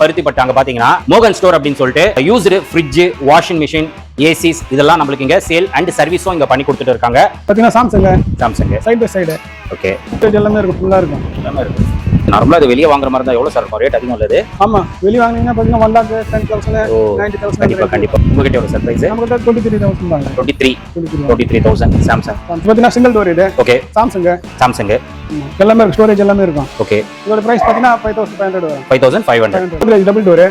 பருத்தி பட்டாங்க பாத்தீங்கன்னா மோகன் ஸ்டோர் அப்படின்னு சொல்லிட்டு used fridge washing machine ACs இதெல்லாம் நம்மளுக்கு இங்க சேல் அண்ட் சர்வீஸும் இங்க பண்ணி கொடுத்துட்டு இருக்காங்க. பார்த்தீங்கன்னா Samsung Samsung side by side okay எல்லாமே இருக்கும். ஃபுல்லாக இருக்கும். எல்லாமே இருக்கு நார்மலா அது வெளியே வாங்குற மாதிரி இருந்தா எவ்வளவு சார் ரேட் அதிகம் உள்ளது? ஆமாம் வெளியே வாங்கினீங்கன்னா பார்த்தீங்கன்னா one lakh ten thousand ninety கண்டிப்பா தௌசண்ட் கண்டிப்பா. உங்ககிட்ட எவ்வளவு சார் பிரைஸ் நம்மகிட்ட டுவெண்ட்டி த்ரீ தௌசண்ட் தாங்க twenty three twenty three thousand Samsung பார்த்தீங்கன்னா சிங்கிள் டோர் இது ஓகே சாம்சங் சாம்சங் எல்லாமே ஸ்டோரேஜ் எல்லாமே இருக்கும். ஓகே இதோட ப்ரைஸ் பார்த்தீங்கன்னா ஃபைவ் தௌசண்ட் ஃபைவ் ஹண்ட்ரட் வரும். Five thousand five hundred double door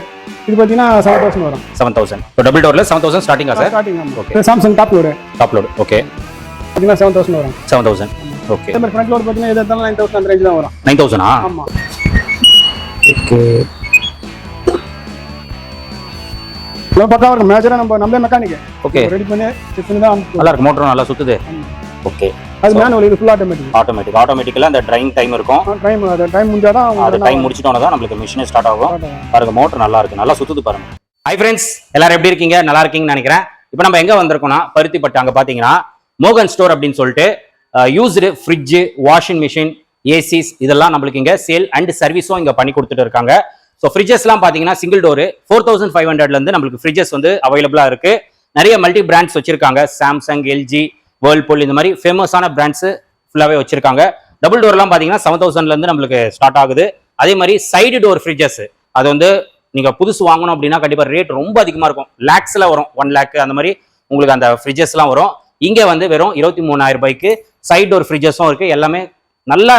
இது பார்த்தீங்கன்னா செவன் தௌசண்ட் வரும். செவன் தௌசண்ட் டபுள் டோர்ல செவன் தௌசண்ட் ஸ்டார்டிங்கா சார் ஸ்டார்டிங். ஆமாம் Samsung top load top load okay பார்த்தீங்கன்னா செவன் தௌசண்ட் வரும். செவன் தௌசண்ட் ஓகே அதே மாதிரி ஃப்ரண்ட் லோடு பார்த்தீங்கன்னா எது நைன் தௌசண்ட் அந்த ரேஞ்ச் தான் வரும். நைன் தௌசண்டா ஆமாம் ஓகே. பக்கம் இருக்கும் மேஜராக நம்ம நம்மளே மெக்கானிக் ஓகே ரெடி பண்ணி செக் பண்ணி தான் நல்லா இருக்கு மோட்டரும் நல்லா சுத்துது. ஓகே அது மேனுவல் இது ஃபுல் ஆட்டோமேட்டிக் ஆட்டோமேட்டிக் ஆட்டோமேட்டிக்கலா அந்த ட்ரைங் டைம் இருக்கும். டைம் அது டைம் முடிஞ்சால் தான் அது டைம் முடிச்சிட்டோம்னா தான் நம்மளுக்கு மிஷினே ஸ்டார்ட் ஆகும். பாருங்க மோட்டர் நல்லா இருக்கு நல்லா சுத்துது பாருங்க. ஹை ஃப்ரெண்ட்ஸ் எல்லாரும் எப்படி இருக்கீங்க? நல்லா இருக்கீங்கன்னு நினைக்கிறேன். இப்போ நம்ம எங்க வந்திருக்கோம்னா பருத்திப்பட்டு அங்க பாத்தீங்கன்னா மோகன் ஸ்டோர் அப்படின்னு சொல்லிட்டு used fridge washing machine ACs இதெல்லாம் நம்மளுக்கு இங்கே சேல் அண்ட் சர்வீஸும் இங்கே பண்ணி கொடுத்துட்டு இருக்காங்க. ஸோ ஃப்ரிட்ஜஸ்லாம் பார்த்தீங்கன்னா single door four thousand five ஹண்ட்ரட்லேருந்து நம்மளுக்கு ஃப்ரிட்ஜஸ் வந்து அவைலபிளாக இருக்குது நிறைய மல்டி பிராண்ட்ஸ் வச்சிருக்காங்க. சாம்சங் எல்ஜி வேர்ல்பூல் இந்த மாதிரி ஃபேமஸான பிராண்ட்ஸு ஃபுல்லாகவே வச்சிருக்காங்க. டபுள் டோர்லாம் பார்த்தீங்கன்னா செவன் தௌசண்ட்லேருந்து நம்மளுக்கு ஸ்டார்ட் ஆகுது. அதே மாதிரி சைடு டோர் ஃப்ரிட்ஜஸ் அது வந்து நீங்கள் புதுசு வாங்கணும் அப்படின்னா கண்டிப்பாக ரேட் ரொம்ப அதிகமாக இருக்கும். லேக்ஸில் வரும். ஒன் லேக் அந்த மாதிரி உங்களுக்கு அந்த ஃப்ரிட்ஜஸ்லாம் வரும். இங்கே வந்து வெறும் இருபத்தி மூணாயிரம் ரூபாய்க்கு சைடு டோர் ஃப்ரிட்ஜஸும் இருக்குது எல்லாமே நல்ல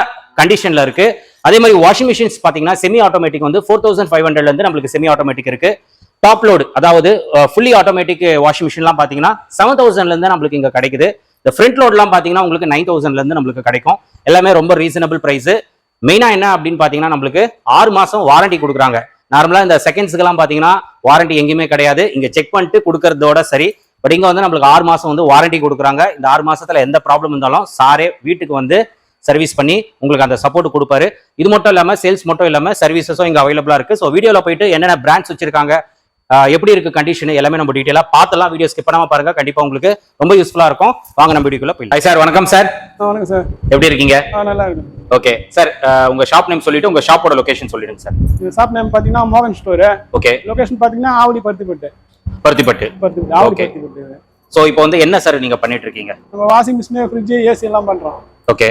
கண்டிஷனில் இருக்குது அதே மாதிரி வாஷிங் மிஷின்ஸ் பார்த்தீங்கன்னா செமி ஆட்டோமேட்டிக் வந்து ஃபோர் தௌசண்ட் ஃபைவ் ஹண்ட்ரட்லேருந்து நம்மளுக்கு செமி ஆட்டோமேட்டிக் இருக்குது டாப் லோடு அதாவது ஃபுல்லி ஆட்டோமேட்டிக் வாஷிங் மிஷின்லாம் பார்த்தீங்கன்னா செவன் தௌசண்ட்லேருந்து நம்மளுக்கு இங்கே கிடைக்குது. இந்த ஃப்ரண்ட் லோட்லாம் பார்த்தீங்கன்னா உங்களுக்கு நைன் தௌசண்ட்லேருந்து நம்மளுக்கு கிடைக்கும். எல்லாமே ரொம்ப ரீசனபிள் ப்ரைஸு மெயினாக என்ன அப்படின்னு பார்த்தீங்கன்னா நம்மளுக்கு ஆறு மாதம் வாரண்டி கொடுக்குறாங்க. நார்மலாக இந்த செகண்ட்ஸுக்கெல்லாம் பார்த்தீங்கன்னா வாரண்டி எங்கேயுமே கிடையாது. இங்கே செக் பண்ணிட்டு கொடுக்கறதோட சரி பட் இங்கே வந்து நம்மளுக்கு ஆறு மாதம் வந்து வாரண்டி கொடுக்குறாங்க. இந்த ஆறு மாசத்துல எந்த ப்ராப்ளம் இருந்தாலும் சாரே வீட்டுக்கு வந்து சர்வீஸ் பண்ணி உங்களுக்கு அந்த சப்போர்ட் கொடுப்பாரு. இது மட்டும் இல்லாமல் சேல்ஸ் மட்டும் இல்லாமல் சர்வீசஸும் இங்கே அவைலபிளாக இருக்கு. ஸோ வீடியோவில் போயிட்டு என்னென்ன பிராண்ட்ஸ் வச்சிருக்காங்க எப்படி இருக்கு கண்டிஷன் எல்லாமே நம்ம டீட்டெயிலாக பார்த்துலாம் வீடியோ ஸ்கிப் பண்ணாம பாருங்க. கண்டிப்பா உங்களுக்கு ரொம்ப யூஸ்ஃபுல்லா இருக்கும். வாங்க நம்ம வீடியோக்குள்ள போய் ஹாய் சார் வணக்கம் சார் வணக்கம் சார் எப்படி இருக்கீங்க? நல்லா இருக்கு ஓகே சார் உங்க ஷாப் நேம் சொல்லிட்டு உங்க ஷாப்போட லொகேஷன் சொல்லிடுங்க சார் ஷாப் நேம் பார்த்தீங்கன்னா மோகன் ஸ்டோரு ஓகே லொகேஷன் பார்த்தீங்கன்னா ஆவடி பருத்திப்பட்டு பருத்திப்பட்டு. பருத்திப்பட்டு ஸோ இப்போ வந்து என்ன சார் நீங்க பண்ணிட்டு இருக்கீங்க நம்ம வாஷிங் மிஷினு ஃப்ரிட்ஜ் ஏசி எல்லாம் பண்ணுறோம் ஓகே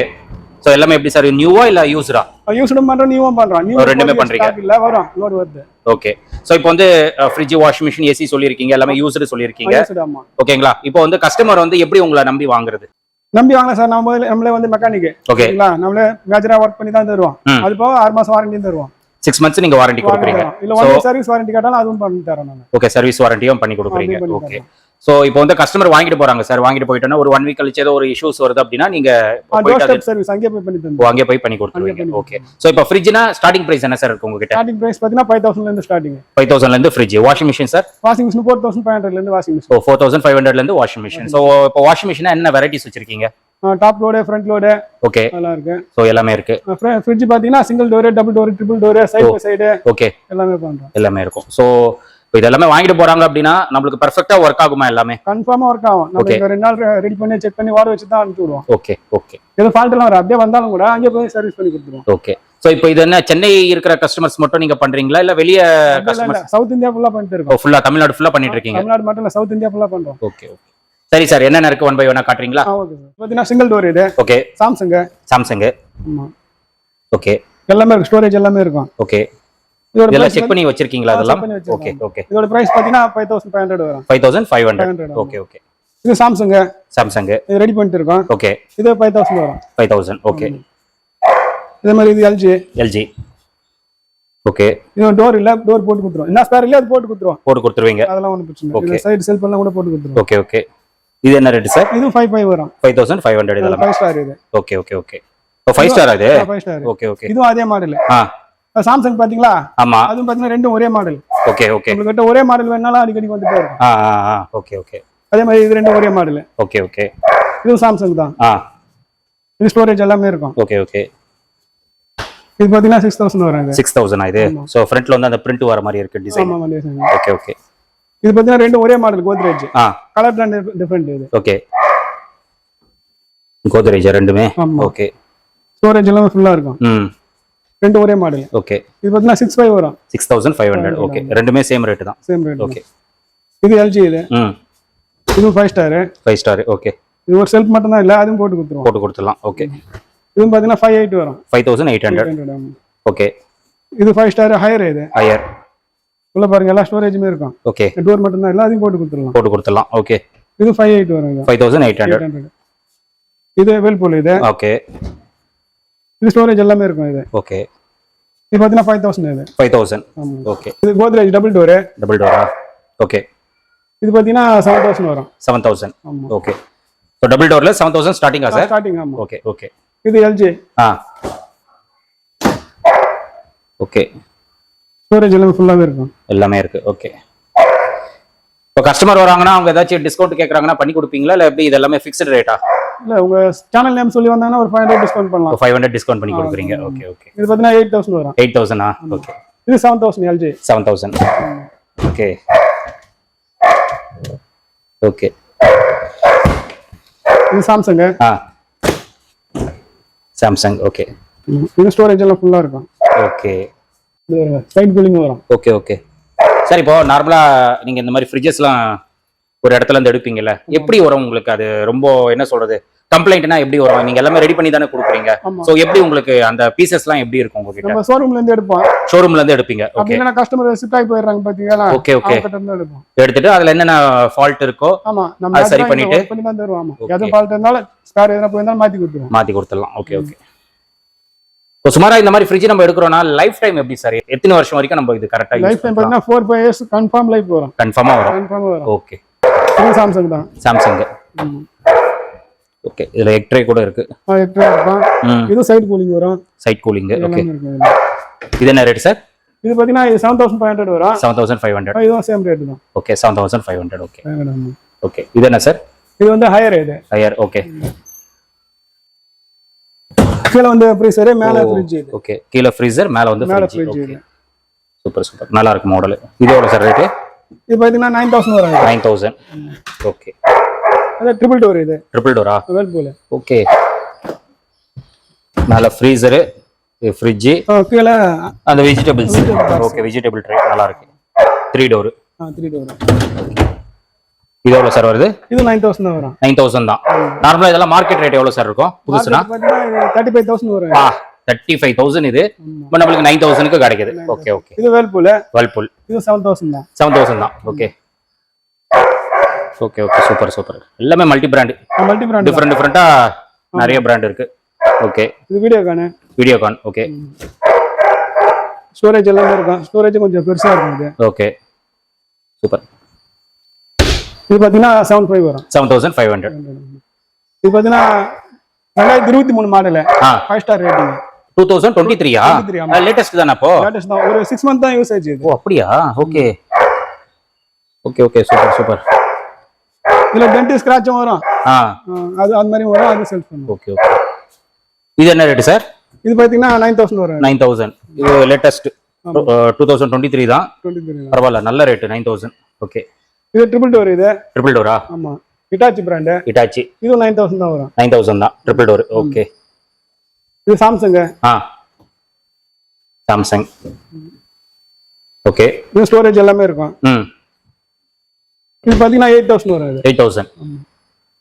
ஸோ எல்லாமே எப்படி சார் நியூவா இல்ல யூஸ்ரா யூஸ்டும் பண்ணுறோம் நியூவும் பண்ணுறோம் நியூ ரெண்டுமே பண்றீங்க. இல்லை வரும் லோடு வருது. ஓகே ஸோ இப்போ வந்து ஃப்ரிட்ஜ் வாஷிங் மிஷின் ஏசி சொல்லியிருக்கீங்க எல்லாமே யூஸ்டு சொல்லியிருக்கீங்க. யூஸ்டு ஓகேங்களா இப்போ வந்து கஸ்டமர் வந்து எப்படி உங்களை நம்பி வாங்குறது? நம்பி வாங்கலாம் சார் நம்ம நம்மளே வந்து மெக்கானிக் ஓகே சரிங்களா? நம்மளே மேஜரா ஒர்க் பண்ணி தான் தருவோம். அது போக ஆறு மாசம் வாரண்டியும் தருவோம். சிக்ஸ் மந்த்ஸ் நீங்க வாரண்டி கொடுக்குறீங்க. இல்ல சர்வீஸ் வாரண்டி கேட்டாலும் அதுவும் பண்ணி தரோம் நான். ஓகே சர்வீஸ் வாரண்டியும் பண்ணி கொடுக்குறீங்க. ஓகே ஸோ இப்போ வந்து கஸ்டமர் வாங்கிட்டு போறாங்க சார் வாங்கிட்டு போயிட்டோன்னா ஒரு ஒன் வீக் கழிச்சு ஏதோ ஒரு இஷ்யூஸ் வருது அப்படின்னா நீங்க சர்வீஸ் அங்கேயே போய் பண்ணி அங்கே போய் பண்ணி கொடுத்துருவீங்க. ஓகே ஸோ இப்போ ஃப்ரிட்ஜ்னா ஸ்டார்டிங் பிரைஸ் என்ன சார் இருக்கு உங்ககிட்ட? ஸ்டார்டிங் பிரைஸ் பார்த்தீங்கன்னா ஃபைவ் தௌசண்ட்ல இருந்து ஸ்டார்டிங் ஃபைவ் தௌசண்ட்ல இருந்து fridge washing machine sir washing machine four thousand five ஹண்ட்ரட்ல இருந்து washing machine so four thousand five ஹண்ட்ரட்ல இருந்து வாஷிங் மிஷின் ஸோ இப்போ வாஷிங் மிஷின் என்ன வெரைட்டிஸ் வச்சிருக்கீங்க? Top load front load okay அதெல்லாம் இருக்கு ஸோ எல்லாமே இருக்கு. ஃப்ரிட்ஜ் பார்த்தீங்கன்னா single door double door triple door side by side okay எல்லாமே பண்றோம். எல்லாமே இருக்கும். ஸோ இப்போ இதெல்லாமே வாங்கிட்டு போறாங்க அப்படின்னா நம்மளுக்கு பெர்ஃபெக்டா ஒர்க் ஆகுமா எல்லாமே? கன்ஃபார்மா ஒர்க் ஆகும். நம்ம ரெண்டு நாள் ரெடி பண்ணி செக் பண்ணி வாட வச்சு தான் அனுப்பிச்சு விடுவோம். ஓகே ஓகே எதுவும் ஃபால்ட் எல்லாம் அப்படியே வந்தாலும் கூட அங்கே போய் சர்வீஸ் பண்ணி கொடுத்துருவோம். ஓகே ஸோ இப்போ இது என்ன சென்னை இருக்கிற கஸ்டமர்ஸ் மட்டும் நீங்க பண்றீங்களா? இல்ல வெளிய கஸ்டமர்ஸ் சவுத் இந்தியா ஃபுல்லா பண்ணிட்டு இருக்கோம். ஃபுல்லா தமிழ்நாடு ஃபுல்லா பண்ணிட்டு இருக்கீங்க? தமிழ்நாடு மட்டும் இல்ல சவுத் இந்தியா ஃபுல்லா பண்றோம். ஓகே ஓகே சரி சார் என்னென்ன இருக்கு? ஒன் பை ஒன்னா காட்டுறீங்களா? Okay sir. பார்த்தீங்கன்னா சிங்கிள் டோர் இது. ஓகே சாம்சங் சாம்சங் ஓகே எல்லாமே இருக்கு. ஸ்டோரேஜ் எல்லாமே இருக்கும். ஓகே இதோட இதெல்லாம் செக் பண்ணி வச்சிருக்கீங்களா அதெல்லாம். ஓகே ஓகே இதோட பிரைஸ் பார்த்தீங்கன்னா ஃபைவ் தௌசண்ட் ஃபைவ் ஹண்ட்ரட் வரும். Five thousand five hundred 500 okay okay இது சாம்சங் சாம்சங் இது ரெடி பண்ணிட்டு இருக்கோம். ஓகே இது ஃபைவ் தௌசண்ட் வரும். ஃபைவ் தௌசண்ட் ஓகே இதே மாதிரி இது எல்ஜி எல்ஜி ஓகே இது டோர் இல்ல டோர் போட்டு கொடுத்துருவோம். என்ன ஸ்பேர் இல்லையா அது போட்டு கொடுத்துருவோம். போட்டு கொடுத்துருவீங்க. அதெல்லாம் ஒன்றும் பிரச்சனை. இல்லை. சைடு செல்ஃப் எல்லாம் கூட போட்டு கொடுத்துருவோம். ஓகே ஓகே இது என்ன ரேட் சார் இது ஃபைவ் ஃபைவ் வரும். ஃபைவ் தௌசண்ட் ஃபைவ் ஹண்ட்ரட் இதெல்லாம். ஃபைவ் ஸ்டார் இது. Okay okay okay five star அது? ஃபைவ் ஸ்டார் ஓகே ஓகே இதுவும் அதே மாடல் ஆ. சாம்சங் பாத்தீங்களா ஆமா. அதுவும் பாத்தீங்கன்னா ரெண்டும் ஒரே மாடல் ஓகே ஓகே உங்ககிட்ட ஒரே மாடல் வேணாலும் அடிக்கடி வந்துட்டே இருக்கும். ஆ ஆ ஓகே ஓகே அதே மாதிரி இது ரெண்டும் ஒரே மாடல் ஓகே ஓகே இதுவும் சாம்சங் தான். ஆ. இது ஸ்டோரேஜ் எல்லாமே இருக்கும். ஓகே ஓகே இது பாத்தீங்கன்னா சிக்ஸ் தௌசண்ட் வரும் சிக்ஸ் தௌசண்ட் இது? ஸோ ஃப்ரண்ட்ல வந்து அந்த பிரிண்ட் வர மாதிரி இருக்கு டிசைன். ஓகே ஓகே இது பாத்தீங்கன்னா ரெண்டும் ஒரே model Godrej. Colour brand different இது. ஓகே கோத்ரேஜ் ரெண்டுமே. ஓகே ஸ்டோரேஜ் எல்லாமே ஃபுல்லா இருக்கும். ம். ரெண்டு ஒரே மாடல் ஓகே இது பார்த்தீங்கன்னா சிக்ஸ் ஃபைவ் வரும். Six thousand five hundred okay ரெண்டுமே சேம் ரேட்டு தான். சேம் ரேட் ஓகே இது எல்ஜி இது. ம். இதுவும் five star five star okay இது ஒரு செல்ஃப் மட்டும் தான் இல்லை அதுவும் போட்டு கொடுத்துருவோம். போட்டு கொடுத்துடலாம். ஓகே இதுவும் பார்த்தீங்கன்னா ஃபைவ் எயிட் வரும். ஃபைவ் தௌசண்ட் எயிட் ஹண்ட்ரட் 800 ஆமா. ஓகே இது ஃபைவ் ஸ்டார் ஹையர் இது. ஹையர் உள்ள பாருங்க எல்லா ஸ்டோரேஜுமே இருக்கும். ஓகே டோர் மட்டும் தான் இல்லை அதையும் போட்டு கொடுத்துடலாம். போட்டு கொடுத்துடலாம். ஓகே இது ஃபைவ் எயிட் வரும் ஃபைவ் தௌசண்ட் எயிட் ஹண்ட்ரட் 800 இது வேல்பூல் இது. ஓகே இது ஸ்டோரேஜ் எல்லாமே இருக்கும் இது. ஓகே இது பார்த்தீங்கன்னா ஃபைவ் தௌசண்ட் இது. ஃபைவ் தௌசண்ட் ஓகே இது கோத்ரேஜ் டபுள் டோரு டபுள் டோரா ஓகே இது பார்த்தீங்கன்னா செவன் தௌசண்ட் வரும். Seven thousand okay so double டோரில் seven thousand ஸ்டார்டிங்கா சார் ஸ்டார்டிங் ஆமா. ஓகே ஓகே இது எல்ஜி ஆ. ஓகே ஸ்டோரேஜ் எல்லாமே ஃபுல்லாகவே இருக்கும். எல்லாமே இருக்கு. ஓகே இப்போ கஸ்டமர் வராங்கன்னா அவங்க ஏதாச்சும் டிஸ்கவுண்ட் கேட்குறாங்கன்னா பண்ணி கொடுப்பீங்களா? இல்லை எப்படி இது எல்லாமே ஃபிக்ஸ்டு ரேட்டா இல்லை உங்க சேனல் நேம் சொல்லி வந்தாங்கன்னா ஒரு ஃபைவ் ஹண்ட்ரட் டிஸ்கவுண்ட் பண்ணலாம். ஃபைவ் ஹண்ட்ரட் டிஸ்கவுண்ட் பண்ணி கொடுக்குறீங்க. ஓகே ஓகே இது பார்த்தீங்கன்னா எயிட் தௌசண்ட் வரும். எயிட் தௌசண்டா ஓகே இது seven thousand LG seven thousand okay okay இது சாம்சங் ஆ. சாம்சங் ஓகே இது ஸ்டோரேஜ் எல்லாம் ஃபுல்லாக இருக்கும். ஓகே சைட் கூலிங் வரும். ஓகே ஓகே சார் இப்போ நார்மலா நீங்க இந்த மாதிரி ஃப்ரிட்ஜஸ்லாம் ஒரு இடத்துல இருந்து எடுப்பீங்கல்ல எப்படி வரும் உங்களுக்கு அது? ரொம்ப என்ன சொல்றது? கம்ப்ளைண்ட்னா எப்படி வரும்? நீங்க எல்லாமே ரெடி பண்ணி தானே கொடுக்குறீங்க. சோ எப்படி உங்களுக்கு அந்த பீசஸ்லாம் எப்படி இருக்கும் உங்ககிட்ட? நம்ம ஷோரூம்ல இருந்து எடுப்போம். ஷோரூம்ல இருந்து எடுப்பீங்க. ஓகே இல்லைன்னா கஸ்டமர் ஷிஃப்ட் ஆகி போயிடுறாங்க பாத்தீங்களா? ஓகே ஓகே எடுத்துட்டு அதுல என்னென்ன ஃபால்ட் இருக்கோ ஆமா. நம்ம சரி பண்ணிட்டு? பண்ணி தான் தருவோம். ஆமா. எதுவும் ஃபால்ட் இருந்தாலும் ஸ்பேர் எதனா போயிருந்தாலும் மாத்தி கொடுத்துருவோம். மாத்தி கொடுத்துடலாம். ஓகே ஓகே இப்போ சுமாரா இந்த மாதிரி ஃப்ரிட்ஜ் நம்ம எடுக்கிறோம்னா லைஃப் டைம் எப்படி சார் எத்தனை வருஷம் வரைக்கும் நம்ம இது கரெக்டா லைஃப் டைம் பாத்தீங்கன்னா four five years confirm life வரும். கன்ஃபார்மா வரும். கன்ஃபார்ம் வரும். ஓகே சாம்சங் தான். சாம்சங் ஓகே இதுல எக்ட்ரே கூட இருக்கு. எக்ஸ்ட்ரா இருக்கும் ம். இது சைடு கூலிங் வரும். சைட் கூலிங் ஓகே இருக்கும். இது என்ன ரேட் சார் இது பாத்தீங்கன்னா இது செவன் தௌசண்ட் ஃபைவ் ஹண்ட்ரட் வரும். செவன் தௌசண்ட் ஃபைவ் ஹண்ட்ரட் இதுவும் சேம் ரேட் தான். Okay seven thousand five hundred okay 500 ஆமா. ஓகே இது என்ன சார் இது வந்து ஹையர் இது ஹையர் ஓகே கீழே வந்து ஃப்ரீசரு மேல ஃப்ரிட்ஜ் ஓகே கீழே ஃப்ரீசர் மேல வந்து மேல ஃப்ரிட்ஜ் சூப்பர் சூப்பர் நல்லா இருக்கு மாடல் இது எவ்வளோ சார் ரேட்டு இது பாத்தீங்கன்னா நைன் தௌசண்ட் வரும். நைன் தௌசண்ட் ஓகே அது ட்ரிபிள் டோர் இது. ட்ரிபிள் டோரா வேல்பூல் ஓகே மேல ஃப்ரீசரு ஃப்ரிட்ஜு கீழே அந்த வெஜிடபிள்ஸ் ஓகே வெஜிடபிள் ட்ரே நல்லா இருக்கு. த்ரீ டோர் த்ரீ டோர் இது எவ்வளோ சார் வருது? இது நைன் தௌசண்ட் தான் வரும். நைன் தௌசண்ட் தான். நார்மலாக இதெல்லாம் மார்க்கெட் ரேட் எவ்வளோ சார் இருக்கும்? புதுசுனா? தேர்ட்டி ஃபைவ் தௌசண்ட் வரும். தேர்ட்டி ஃபைவ் தௌசண்ட் இது. இப்போ நம்மளுக்கு நைன் தௌசண்ட்க்கு கிடைக்குது. ஓகே ஓகே இது வேல்பூல் வேர்ல்பூல் இது செவன் தௌசண்ட் தான். செவன் தௌசண்ட் தான். Okay okay okay super super எல்லாமே multi brand multi brand different டிஃப்ரெண்டா நிறைய பிராண்ட் இருக்கு. ஓகே இது வீடியோக்கான வீடியோகான் ஓகே ஸ்டோரேஜ் எல்லாமே இருக்கும் ஸ்டோரேஜ் கொஞ்சம் பெருசா இருக்கும் ஓகே சூப்பர் இது பாத்தீங்கன்னா செவன் ஃபைவ் வரும். செவன் தௌசண்ட் ஃபைவ் ஹண்ட்ரட் இது பாத்தீங்கன்னா ரெண்டாயிரத்தி இருபத்தி மூணு model five star rating two thousand twenty த்ரீயா 23 ஆமா. லேட்டஸ்ட் தானே அப்போ? லேட்டஸ்ட் தான். ஒரு சிக்ஸ் மந்த் தான் யூஸ் ஆச்சு இது. ஓ அப்படியா? Okay. Okay okay. Super super. இதுல டென்ட் ஸ்கிராச்சும் வரும். அது அந்த மாதிரி வரும். அது செல் பண்ணும். Okay okay. இது என்ன ரேட்டு சார்? இது பாத்தீங்கன்னா நைன் தௌசண்ட் வரும். நைன் தௌசண்ட் இது latest two thousand twenty three தான். பரவாயில்ல. நல்ல ரேட்டு நைன் தௌசண்ட் ஓகே. இது ட்ரிபிள் டோர் இது. ட்ரிபிள் டோரா ஆமா. இட்டாச்சி பிராண்டு இட்டாச்சி இது நைன் தௌசண்ட் தான் வரும். நைன் தௌசண்ட் தான். ட்ரிபிள் டோர் ஓகே இது சாம்சங் ஆ. சாம்சங் ஓகே இது ஸ்டோரேஜ் எல்லாமே இருக்கும். ம். இது பாத்தீங்கன்னா எயிட் தௌசண்ட் வரும் இது. எயிட் தௌசண்ட்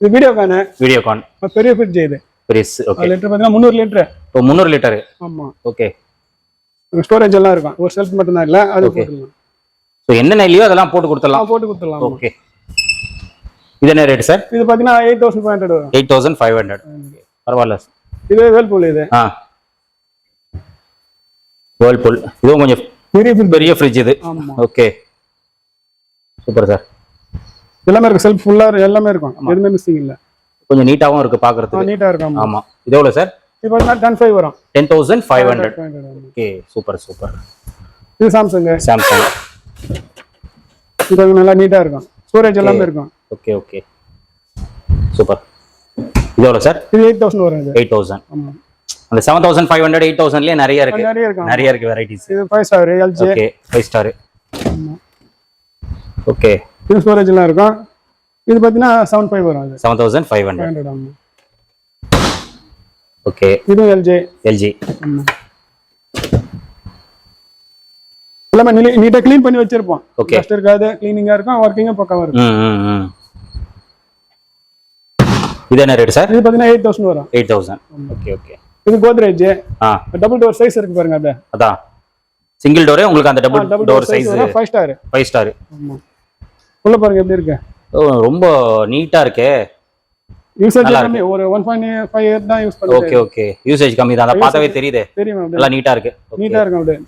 இது வீடியோக்கான வீடியோகான் பெரிய ஃபிட்ஜ் இது. பெரிஸ் ஓகே லிட்டர் பாத்தீங்கன்னா முந்நூறு லிட்டர் இப்போ முந்நூறு லிட்டரு ஆமா. ஓகே ஸ்டோரேஜ் எல்லாம் இருக்கும். ஒரு செல்ஃப் மட்டும் தான் இல்ல அது ஸோ என்னென்ன இல்லையோ அதெல்லாம் போட்டு கொடுத்துடலாம். போட்டு கொடுத்துடலாம். ஓகே இது என்ன ரேட் சார் இது பாத்தீங்கன்னா eight thousand five hundred eight thousand five hundred பரவாயில்ல இது வேல்பூல் இது. ஆ. வேர்ல்பூல் இதுவும் கொஞ்சம் பெரிய பெரிய ஃப்ரிட்ஜ் இது. ஓகே சூப்பர் சார் எல்லாமே இருக்கு. செல்ஃப் ஃபுல்லா எல்லாமே இருக்கும். எதுவுமே மிஸ்ஸிங் இல்ல. கொஞ்சம் நீட்டாகவும் இருக்கு பார்க்கறதுக்கு நீட்டா இருக்கும் ஆமா. ஆமாம் இது எவ்வளோ சார் இது பாத்தீங்கன்னா டென் ஃபைவ் வரும். டென் தௌசண்ட் ஃபைவ் ஹண்ட்ரட் 500 ஆமா. ஓகே சூப்பர் சூப்பர் இது சாம்சங் சாம்சங் இது நல்லா நீட்டா இருக்கும். ஸ்டோரேஜ் எல்லாமே இருக்கும். ஓகே ஓகே சூப்பர் இது எவ்வளோ சார் இது எயிட் தௌசண்ட் வரும் இது. எயிட் தௌசண்ட் ஆமா. அந்த seven thousand five hundred eight தௌசண்ட்லேயே நிறைய இருக்கு. நிறைய இருக்கும் நிறைய இருக்கு வெரைட்டிஸ் இது five star LG okay five star okay இது ஸ்டோரேஜ் எல்லாம் இருக்கும். இது பாத்தீங்கன்னா செவன் ஃபைவ் வரும் அது. Seven thousand five hundred okay இதுவும் எல்ஜி எல்ஜி ஆமா எல்லாமே நீட்டா க்ளீன் பண்ணி வச்சிருப்போம். Okay. டஸ்ட் இருக்காது கிளீனிங்கா இருக்கும் ஒர்க்கிங்கும் பக்காவா இருக்கும் ம் ம் ம். இது என்ன ரேட் சார் இது பாத்தீங்கன்னா எயிட் தௌசண்ட் வரும். எயிட் தௌசண்ட் ஓகே ஓகே இது கோத்ரேஜ். டபுள் டோர் சைஸ் இருக்கு பாருங்க அப்படியே அதான். சிங்கிள் டோரே உங்களுக்கு அந்த டபுள் டோர் சைஸ் வரும் ஃபைவ் ஸ்டார் ஃபைவ் ஸ்டார் உள்ள பாருங்க எப்படி இருக்கு. ரொம்ப நீட்டா இருக்கே. யூசேஜ் எல்லாமே ஒரு ஒன் பாயிண்ட் ஃபைவ் இயர் தான் யூஸ் ஓகே பண்ணுறேன் ஓகே யூசேஜ் கம்மி தான். அதை பார்த்தாவே தெரியுதே. தெரியும் நல்லா நீட்டா இருக்கு. நீட்டா இருக்கும் அப்படியே.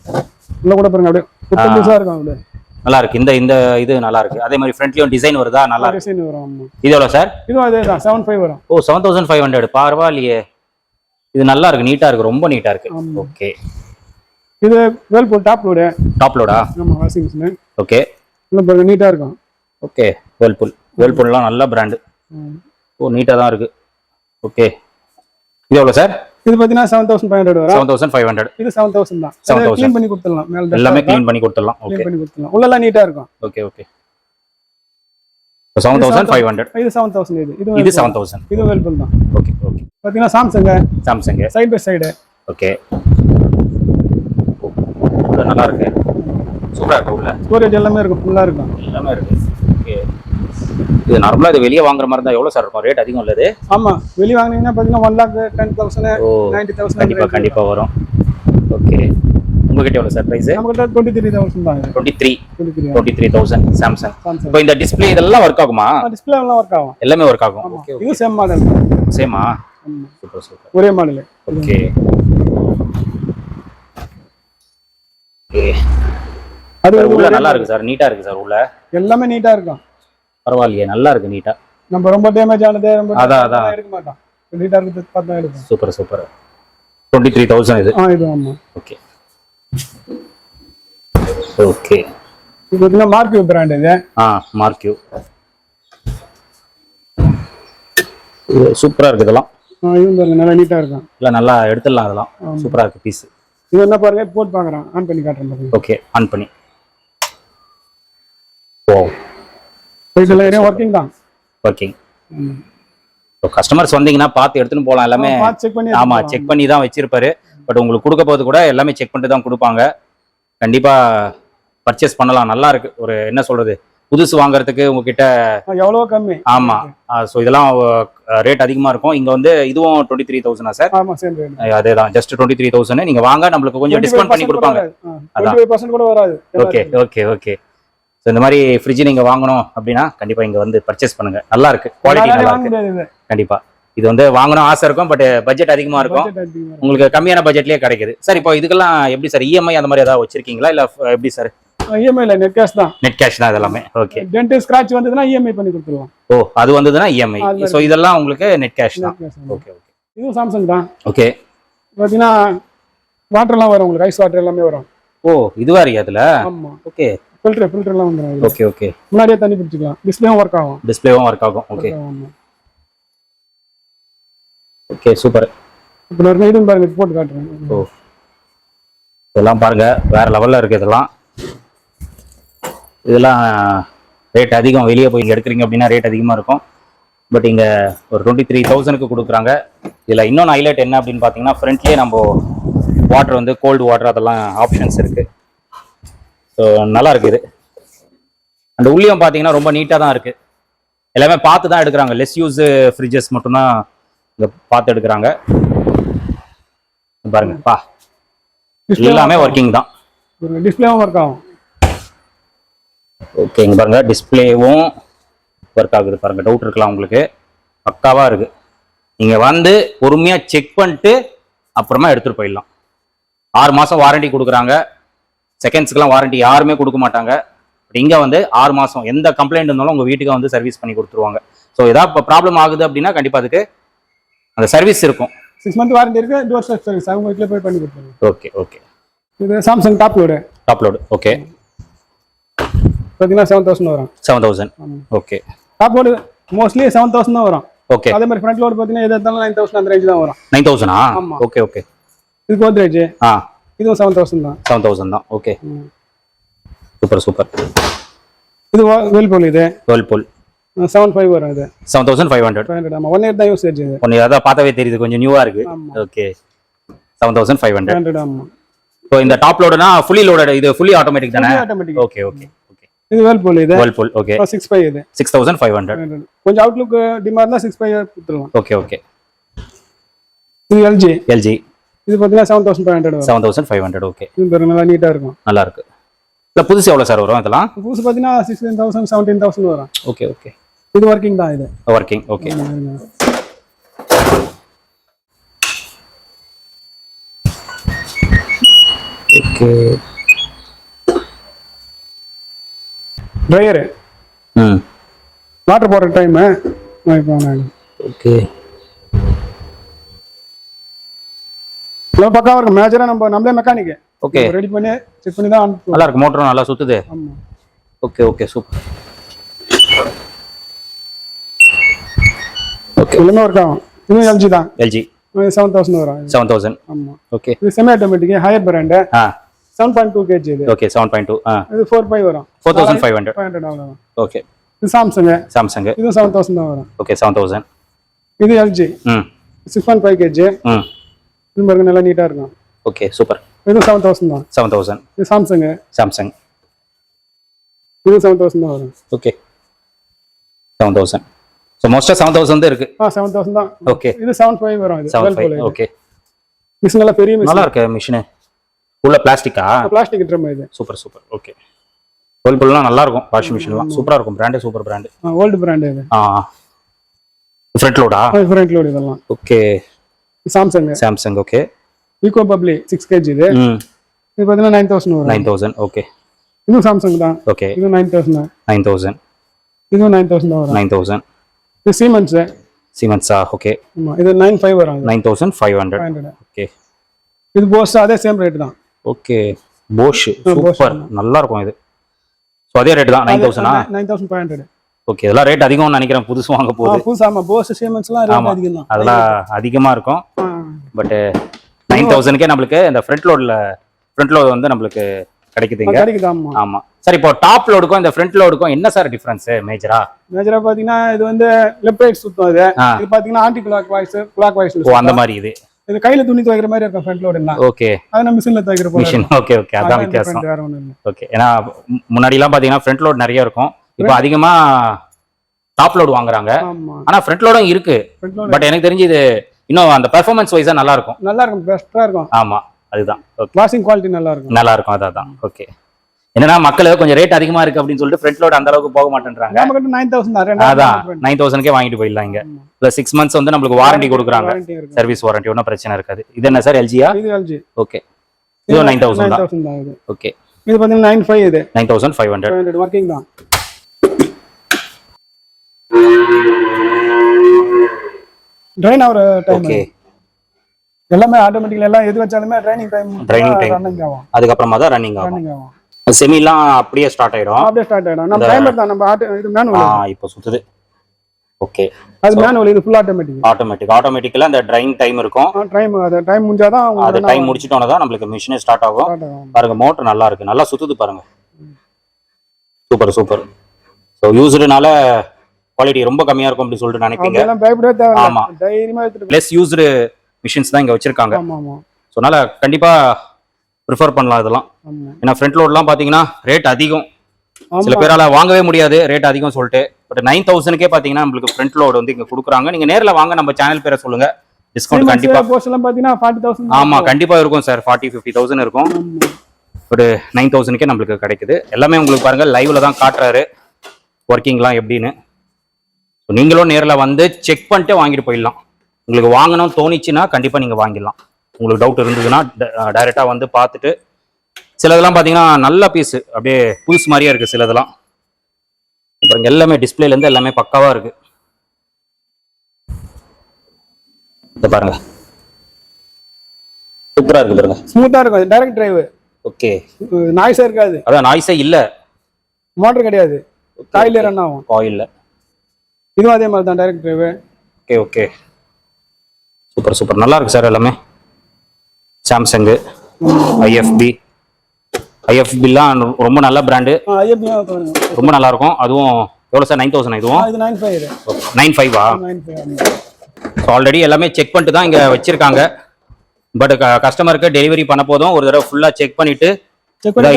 உள்ள கூட பாருங்க அப்படியே. இருக்கும் நல்லா இருக்கு. இந்த இந்த இது நல்லா இருக்கு. அதே மாதிரி ஃப்ரண்ட்லயும் டிசைன் வருதா? நல்லா டிசைன் வரும் இது எவ்வளோ சார்? இதுவும் அதே தான். செவன் ஃபைவ் வரும். ஓ செவன் தௌசண்ட் ஃபைவ் ஹண்ட்ரட் பரவாயில்லையே. இது நல்லா இருக்கு. நீட்டா இருக்கு. ரொம்ப நீட்டா இருக்கு. ஓகே இது வேல்பூல் டாப் லோடு டாப் லோடா ஆமா வாஷிங் மிஷின் ஓகே உள்ள பாருங்க நீட்டா இருக்கும். ஓகே வேல்பூல் வேல்பூல்லாம் நல்ல பிராண்டு. ஓ நீட்டாக தான் இருக்கு. ஓகே இது எவ்வளோ சார்? இது பாத்தீங்கன்னா செவன் தௌசண்ட் ஃபைவ் ஹண்ட்ரட் வரும். செவன் தௌசண்ட் ஃபைவ் ஹண்ட்ரட் இது செவன் தௌசண்ட் தான். 7,000. க்ளீன் பண்ணி கொடுத்துடலாம். மேல எல்லாமே க்ளீன் பண்ணி கொடுத்துடலாம். ஓகே பண்ணி கொடுத்துடலாம். நீட்டா இருக்கும். Okay okay seven thousand five hundred இது செவன் தௌசண்ட் இது. இது இது செவன் தௌசண்ட் இது வேல்பூல் தான். ஓகே ஓகே பாத்தீங்கன்னா Samsung Samsung. Side by side okay நல்லா இருக்கு. சூப்பராக இருக்கு உள்ள. ஸ்டோரேஜ் எல்லாமே இருக்கும். ஃபுல்லா இருக்கும். எல்லாமே இருக்கு. இது நார்மலாக இது வெளியே வாங்குற மாதிரி இருந்தால் எவ்வளோ சார் இருக்கும்? ரேட் அதிகம் உள்ளது ஆமா. வெளிய வாங்குனீங்கன்னா பாத்தீங்கன்னா one lakh ten thousand ninety thousand கண்டிப்பாக கண்டிப்பாக வரும். ஓகே உங்ககிட்ட எவ்வளோ சார் ப்ரைஸு நம்ம கிட்ட டுவெண்ட்டி த்ரீ தௌசண்ட் தான் twenty three twenty three thousand Samsung இப்போ இந்த டிஸ்பிளே இதெல்லாம் ஒர்க் ஆகுமா? டிஸ்பிளே எல்லாம் ஒர்க் ஆகும். எல்லாமே ஒர்க் ஆகும். ஓகே இது சேம் மாடல் சேமா ஆமா. சூப்பர் சூப்பர் ஒரே மாடல் ஓகே ஓகே அது உள்ள நல்லா இருக்கு சார் நீட்டா இருக்கு சார் உள்ள. எல்லாமே நீட்டா இருக்கும். பரவாயில்லையே நல்லா இருக்கு நீட்டா நம்ம ரொம்ப டேமேஜ் ஆனது ரொம்ப அதான், அதான். எடுக்க மாட்டோம். நீட்டா இருக்கிறது பார்த்தா எடுப்போம். Super super twenty three thousand இது. ஆ இது ஆமா. ஓகே ஓகே இது பார்த்தீங்கன்னா மார்க் பிராண்ட் இது? ஆ மார்க்யூ சூப்பரா இருக்கு இதெல்லாம். இது பாருங்க நல்லா நீட்டா இருக்கும் இல்லை நல்லா எடுத்துடலாம் அதெல்லாம். சூப்பரா இருக்கு பீஸ் இது என்ன பாருங்க போட்டு பாக்குறேன் ஆன் பண்ணி காட்டுறேன் ஓகே ஆன் பண்ணி. ஓ இதெல்லாம் ஏரியா ஒர்க்கிங் தான். ஒர்க்கிங் கஸ்டமர்ஸ் வந்தீங்கன்னா பார்த்து எடுத்துன்னு போகலாம். எல்லாமே ஆமா செக் பண்ணி தான் வச்சிருப்பாரு. பட் உங்களுக்கு கொடுக்க போது கூட எல்லாமே செக் பண்ணிட்டு தான் கொடுப்பாங்க. கண்டிப்பா பர்ச்சேஸ் பண்ணலாம். நல்லா இருக்கு. ஒரு என்ன சொல்றது? புதுசு வாங்குறதுக்கு உங்ககிட்ட ஆ, எவ்வளவோ கம்மி. ஆமா. ஸோ இதெல்லாம் ரேட் அதிகமா இருக்கும். இங்க வந்து இதுவும் டுவெண்ட்டி த்ரீ தௌசண்டா சார் அதே தான் ஜஸ்ட் டுவெண்ட்டி த்ரீ தௌசண்ட் நீங்க வாங்க நம்மளுக்கு கொஞ்சம் டிஸ்கவுண்ட் பண்ணி கொடுப்பாங்க. வராது. ஓகே ஓகே ஓகே இந்த மாதிரி ஃப்ரிட்ஜ் நீங்க வாங்கணும் அப்படின்னா கண்டிப்பா இங்க வந்து பர்ச்சேஸ் பண்ணுங்க. நல்லா இருக்கு குவாலிட்டி நல்லா இருக்கு முடியாது இது. கண்டிப்பா. இது வந்து வாங்கணும் ஆசை இருக்கும் பட் பட்ஜெட் அதிகமா இருக்கும். உங்களுக்கு கம்மியான பட்ஜெட்லயே கிடைக்குது. சார் இப்போ இதுக்கெல்லாம் எப்படி சார் இஎம்ஐ அந்த மாதிரி ஏதாவது வச்சிருக்கீங்களா? இல்ல எப்படி சார் இல்ல நெட் கேஷ் தான். நெட் கேஷ் தான் இதெல்லாமே. ஓகே டென்ட் ஸ்கிராட்ச் வந்ததுன்னா இஎம்ஐ பண்ணி கொடுத்துருவோம். ஓ அது வந்ததுன்னா இஎம்ஐ மாதிரி. ஸோ இதெல்லாம் உங்களுக்கு நெட் கேஷ் தான். ஓகே ஓகே இதுவும் சாம்சங் தான். ஓகே பார்த்தீங்கன்னா வாட்டர்லாம் வரும் உங்களுக்கு ஐஸ் வாட்டர் எல்லாமே வரும். ஓ இது வேற அதுல ஆமா. ஓகே ஃபில்டர் ஃபில்டர்லாம் வந்துடும். ஓகே ஓகே முன்னாடியே தண்ணி பிடிச்சிக்கலாம். டிஸ்பிளேவும் ஒர்க் ஆகும். டிஸ்பிளேவும் ஒர்க் ஆகும். ஓகே ஓகே சூப்பர் இப்போ நான் இதுவும் பாருங்க போட்டு காட்டுறேன். ஓ. இதெல்லாம் பாருங்க வேற லெவல்ல இருக்கு இதெல்லாம். இதெல்லாம் ரேட் அதிகம். வெளியே போய் எடுக்கிறீங்க அப்படின்னா ரேட் அதிகமா இருக்கும். பட் இங்க ஒரு டுவெண்ட்டி த்ரீ தௌசண்ட்க்கு கொடுக்குறாங்க. இதுல இன்னொன்று ஹைலைட் என்ன அப்படின்னு பார்த்தீங்கன்னா ஃப்ரண்ட்லேயே நம்ம வாட்டர் வந்து கோல்டு வாட்டர் அதெல்லாம் ஆப்ஷன்ஸ் இருக்கு. ஸோ நல்லா இருக்கு இது. அந்த உள்ளியும் பார்த்தீங்கன்னா ரொம்ப நீட்டாக தான் இருக்கு. எல்லாமே பார்த்து தான் எடுக்கிறாங்க. லெஸ் யூஸ் ஃப்ரிட்ஜஸ் மட்டும்தான் இங்க பார்த்து எடுக்கிறாங்க. பாருங்க பா. எல்லாமே ஒர்க்கிங் தான். டிஸ்பிளேவும் ஒர்க் ஆகும். ஓகே இங்க பாருங்க டிஸ்பிளேவும் ஒர்க் ஆகுது. பாருங்க டவுட் இருக்கலாம் உங்களுக்கு. பக்காவா இருக்கு. நீங்க வந்து பொறுமையா செக் பண்ணிட்டு அப்புறமா எடுத்துட்டு போயிடலாம். ஆறு மாசம் வாரண்டி கொடுக்குறாங்க. செகண்ட்ஸ்க்குலாம் வாரண்டி யாருமே கொடுக்க மாட்டாங்க. பட் இங்க வந்து ஆறு மாசம் எந்த கம்ப்ளைண்ட் இருந்தாலும் உங்க வீட்டுக்கு வந்து சர்வீஸ் பண்ணி கொடுத்துருவாங்க. ஸோ ஏதாவது இப்போ ப்ராப்ளம் ஆகுது அப்படின்னா கண்டிப்பா அதுக்கு அந்த சர்வீஸ் இருக்கும். சிக்ஸ் மந்த் வாரண்டி இருக்கு டோர் ஸ்டெப் சர்வீஸ் அவங்க வீட்டில் போய் பண்ணி கொடுத்துருங்க ஓகே ஓகே இது Samsung top load top load okay பார்த்தீங்கன்னா செவன் தௌசண்ட் வரும். Seven thousand. Okay top load mostly seven thousand தான் வரும். ஓகே அதே மாதிரி ஃப்ரண்ட் லோடு பார்த்தீங்கன்னா எது இருந்தாலும் நைன் தௌசண்ட் அந்த ரேஞ்ச் தான் வரும். நைன் தௌசண்டா ஆமா. ஓகே ஓகே இது கோத்ரேஜ் ஆ. இதுவும் செவன் தௌசண்ட் தான். செவன் தௌசண்ட் தான். ஓகே. சூப்பர் சூப்பர் இது வேல்பூல் இது. வேர்ல்பூல் செவன் ஃபைவ் வரும் இது. Seven thousand five hundred five hundred ஆமாம் ஒன் இயர் தான் யூசேஜ் இது. ஒன்று அதான் பார்த்தாவே தெரியுது. கொஞ்சம் நியூவாக இருக்கு. Okay seven thousand five hundred hundred ஆமாம் ஸோ இந்த டாப் லோடுனா ஃபுல்லி லோடட் இது ஃபுல்லி ஆட்டோமேட்டிக் தானே? ஆட்டோமேட்டிக் ஓகே ஓகே ஓகே இது வேல்பூல் இது. வேர்ல்பூல் ஓகே சிக்ஸ் ஃபைவ் இது. சிக்ஸ் தௌசண்ட் ஃபைவ் ஹண்ட்ரட் கொஞ்சம் அவுட்லுக் டிமா இருந்தால் சிக்ஸ் ஃபைவ் கொடுத்துருலாம் ஓகே ஓகே இது எல்ஜி எல்ஜி இது பார்த்தீங்கன்னா seven thousand five hundred seven thousand five hundred okay இது பாருங்க நல்லா நீட்டாக இருக்கும். நல்லா இருக்கு இல்லை புதுசு எவ்வளோ சார் வரும் இதெல்லாம்? புதுசு பார்த்தீங்கன்னா சிக்ஸ்டீன் தௌசண்ட் செவன்டீன் தௌசண்ட் வரும். ஓகே ஓகே இது ஒர்க்கிங் தான் இது. ஒர்க்கிங் ஓகே ஓகே ட்ரையரு ம். வாட்டர் போடுற டைமு ஓகே இவ்வளோ பக்காவாக இருக்கும் மேஜராக நம்ம நம்மளே மெக்கானிக்கு ஓகே ரெடி பண்ணி செக் பண்ணி தான் நல்லா இருக்கு மோட்டரும் நல்லா சுத்துது. ஓகே ஓகே சூப்பர் ஓகே எல்லாமே ஒர்க் ஆகும் இதுவும் எல்ஜி தான். எல்ஜி செவன் தௌசண்ட் வரும் செவன் தௌசண்ட் ஆமாம் ஓகே இது semi automatic Haier brand seven point two KG இது. ஓகே செவன் பாயிண்ட் டூ ஆ. இது ஃபோர் ஃபைவ் வரும் four thousand five hundred five hundred அவ்வளோ ஓகே இது சாம்சங்கு சாம்சங்கு இதுவும் செவன் தௌசண்ட் தான் வரும் ஓகே செவன் தௌசண்ட் இது எல்ஜி ம். சிக்ஸ் பாயிண்ட் ஃபைவ் கேஜி ம். இது பாருங்க நல்லா நீட்டாக இருக்கும். ஓகே சூப்பர் இது செவன் தௌசண்ட் தான். செவன் தௌசண்ட் இது சாம்சங்கு சாம்சங் இது செவன் தௌசண்ட் தான் வரும். ஓகே செவன் தௌசண்ட் ஸோ மோஸ்ட்டாக செவன் தௌசண்ட் இருக்கு. ஆ செவன் தௌசண்ட் தான். ஓகே இது செவன் ஃபைவ் வரும் இது செவன் ஃபைவ் ஓகே மிஷின் நல்லா பெரிய மிஷின் நல்லா இருக்கு மிஷினு உள்ள பிளாஸ்டிக்கா பிளாஸ்டிக் ட்ரம் இது. சூப்பர் சூப்பர் ஓகே வேர்ல்பூல்லாம் நல்லா இருக்கும் வாஷிங் மிஷின்லாம் சூப்பராக இருக்கும் பிராண்டே சூப்பர் பிராண்டு ஓல்டு பிராண்ட் இது. ஆ. ஃப்ரண்ட் லோடா ஃப்ரண்ட் லோடு இதெல்லாம். Okay Samsung Samsung okay eco bubble six KG இது. ம் இது பார்த்தீங்கன்னா நைன் தௌசண்ட் வரும். நைன் தௌசண்ட் ஓகே இதுவும் சாம்சங் தான். ஓகே இதுவும் நைன் தௌசண்ட் நைன் தௌசண்ட் இதுவும் நைன் தௌசண்ட் வரும். நைன் தௌசண்ட் இது சீமன்ஸ் சீமன்ஸா ஓகே இது நைன் ஃபைவ் வரும் nine thousand five hundred five hundred okay இது போஸ் அதே சேம் ரேட் தான். ஓகே போஷ் சூப்பர் நல்லா இருக்கும் இது. ஸோ அதே ரேட் தான் nine தௌசண்டா nine thousand five hundred okay இதெல்லாம் ரேட் அதிகம்னு நினைக்கிறேன். புதுசு வாங்க போகுது. புதுசு ஆமாம் போஸ் சீமன்ஸ்லாம் ரேட் ஆமா. அதிகம் தான் அதெல்லாம் அதிகமாக இருக்கும். பட் நைன் தௌசண்ட்க்கே நம்மளுக்கு இந்த ஃப்ரண்ட் லோடில் ஃப்ரண்ட் லோடு வந்து நம்மளுக்கு கிடைக்குதுங்க கிடைக்குது ஆமா. சார் இப்போ டாப் லோடுக்கும் இந்த ஃப்ரண்ட் லோடுக்கும் என்ன சார் டிஃபரன்ஸ் மேஜரா மேஜராக பார்த்தீங்கன்னா இது வந்து லெஃப்ட் ரைட் சுத்தம் இது பார்த்தீங்கன்னா anti clock wise clock wise ஓ அந்த மாதிரி இது. இது கையில துணி துவைக்கிற மாதிரி இருக்கும் ஃப்ரண்ட் லோடுலாம் ஓகே அது நம்ம மிஷினில் துவைக்கிற போல மிஷின் ஓகே ஓகே அதான் வித்தியாசம். ஓகே ஏன்னா மு- முன்னாடிலாம் பாத்தீங்கன்னா ஃப்ரண்ட் லோட் நிறைய இருக்கும். இப்போ அதிகமா டாப் லோடு வாங்குறாங்க. ஆனா ஃப்ரண்ட் லோடும் இருக்கு. பட் எனக்கு தெரிஞ்சு இது இன்னும் அந்த பெர்ஃபார்மன்ஸ் வைஸா நல்லா இருக்கும் நல்லா இருக்கும் பெஸ்ட்டாக இருக்கும். ஆமா அதுதான். வாஷிங் குவாலிட்டி நல்லா இருக்கும் நல்லா இருக்கும் அதான் தான் ஓகே என்னன்னா மக்கள் கொஞ்சம் ரேட் அதிகமா இருக்கு அப்படின்னு சொல்லிட்டு ஃப்ரண்ட் லோட் அந்த அளவுக்கு போக மாட்டேன்றாங்க. நைன் தௌசண்ட் தான். அதான் நைன் தௌசண்ட்கே வாங்கிட்டு போயிடலாம் இங்க. ப்ளஸ் சிக்ஸ் மந்த்ஸ் வந்து நம்மளுக்கு வாரண்டி கொடுக்குறாங்க. சர்வீஸ் வாரண்டி ஒன்றும் பிரச்சனை இருக்காது. இது என்ன சார் எல்ஜியா இது எல்ஜி ஓகே இது நைன் தௌசண்ட் தான். ஓகே இது. பார்த்தீங்கன்னா நைன் ஃபைவ் இது. Nine thousand five hundred working தான். ட்ரைன் ஆகிற டைம் எல்லாமே ஆட்டோமேட்டிக்கல் எல்லாம் எது வச்சாலுமே ட்ரைனிங் டைம் time. ரன்னிங் ஆகும். அதுக்கப்புறமா தான் ரன்னிங் ஆகும். ரன்னிங் ஆகும். செமிலாம் அப்படியே ஸ்டார்ட் ஆயிடும். அப்படியே ஸ்டார்ட் ஆகிடும் நம்ம டைமர் தான் நம்ம ஆட்டோ இது ஆ மேனுவல் இப்போ சுத்துது. ஓகே அது மேனுவல் இது ஃபுல் ஆட்டோமேட்டிக் ஆட்டோமேட்டிக் ஆட்டோமேட்டிக்கல அந்த ட்ரைங் டைம் இருக்கும். டைம் அது டைம் முடிஞ்சாதான் அது டைம் முடிச்சிட்டோன்னா தான் நம்மளுக்கு மிஷினே ஸ்டார்ட் ஆகும். ஸ்டார்ட் ஆகும். பாருங்க மோட்டர் நல்லா இருக்கு. நல்லா சுத்துது பாருங்க. Super super. ஸோ யூஸ்டுனால குவாலிட்டி ரொம்ப கம்மியா இருக்கும் அப்படின்னு சொல்லிட்டு நினைப்பீங்க. ஆமா. பிளஸ் யூஸ்டு மிஷின்ஸ் தான் இங்க வச்சிருக்காங்க. ஸோ அதனால கண்டிப்பா ப்ரிஃபர் பண்ணலாம் இதெல்லாம். ஏன்னா ஃப்ரண்ட் லோட்லாம் பாத்தீங்கன்னா ரேட் அதிகம். சில பேரால வாங்கவே முடியாது ரேட் அதிகம் சொல்லிட்டு. பட் நைன் தௌசண்ட்கே பாத்தீங்கன்னா நம்மளுக்கு ஃப்ரண்ட் லோடு வந்து இங்க கொடுக்குறாங்க. நீங்க நேர்ல வாங்க நம்ம சேனல் பேரை சொல்லுங்க. டிஸ்கவுண்ட் கண்டிப்பா பாத்தீங்கன்னா ஆமா கண்டிப்பா இருக்கும் சார் ஃபார்ட்டி ஃபிஃப்டி தௌசண்ட் இருக்கும். ஒரு நைன் தௌசண்ட்க்கே நம்மளுக்கு கிடைக்குது. எல்லாமே உங்களுக்கு பாருங்க லைவ்ல தான் காட்டுறாரு. ஒர்க்கிங்லாம் எப்படின்னு. ஸோ நீங்களும் நேர்ல வந்து செக் பண்ணிட்டு வாங்கிட்டு போயிடலாம். உங்களுக்கு வாங்கணும் தோணிச்சுன்னா கண்டிப்பா நீங்க வாங்கிடலாம். உங்களுக்கு டவுட் இருந்ததுன்னா டைரக்டா வந்து பார்த்துட்டு சிலதெல்லாம் பாத்தீங்கன்னா நல்ல பீஸ் அப்படியே புதுசு மாதிரியே இருக்கு சிலதெல்லாம். அப்புறம் எல்லாமே டிஸ்பிளேல இருந்து எல்லாமே பக்காவா இருக்கு. இத பாருங்க. சூப்பரா இருக்கு பாருங்க. ஸ்மூத்தா இருக்கும் டைரக்ட் டிரைவ் ஓகே நாய்ஸா இருக்காது. அதான் நாய்ஸே இல்ல. மோட்டர் கிடையாது. காயில ரன் ஆகும். ஆயில்ல இதுவும் அதே மாதிரி தான் direct drive okay okay super super நல்லா இருக்கு சார் எல்லாமே. சாம்சங்கு ஐஎஃப்பி ஐஎஃப்பிலாம் ரொம்ப நல்ல பிராண்டு ரொம்ப நல்லா இருக்கும். அதுவும் எவ்வளோ சார்? நைன் தௌசண்ட் இதுவும்? நைன் ஃபைவ் ஆல்ரெடி எல்லாமே செக் பண்ணிட்டு தான் இங்கே வச்சிருக்காங்க. பட் கஸ்டமருக்கு டெலிவரி பண்ண போதும் ஒரு தடவை ஃபுல்லா செக் பண்ணிட்டு